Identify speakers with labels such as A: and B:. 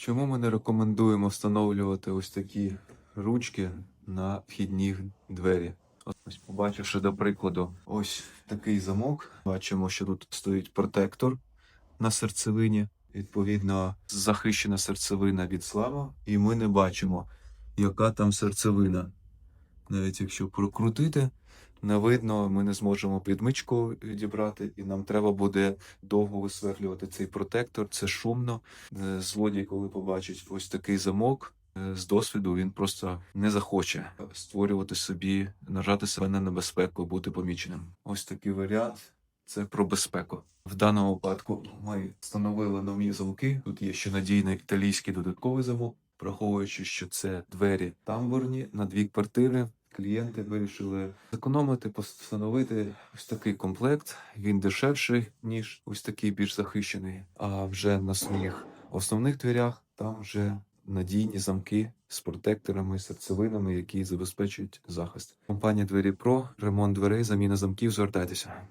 A: Чому ми не рекомендуємо встановлювати ось такі ручки на вхідні двері? Ось побачивши до прикладу, ось такий замок. Бачимо, що тут стоїть протектор на серцевині. Відповідно, захищена серцевина від слава, і ми не бачимо, яка там серцевина. Навіть якщо прокрутити, не видно, ми не зможемо підмичку відібрати, і нам треба буде довго висверлювати цей протектор. Це шумно. Е, Злодій, коли побачить ось такий замок. е, З досвіду він просто не захоче створювати собі, нажати себе на небезпеку, бути поміченим. Ось такий варіант. Це про безпеку. В даному випадку ми встановили нові замки. Тут є ще надійний італійський додатковий замок, враховуючи, що це двері тамбурні на дві квартири. Клієнти вирішили зекономити, постановити ось такий комплект. Він дешевший, ніж ось такий більш захищений. А вже на своїх основних дверях там вже надійні замки з протекторами, серцевинами, які забезпечують захист. Компанія Двері Про, ремонт дверей, заміна замків. Звертайтеся.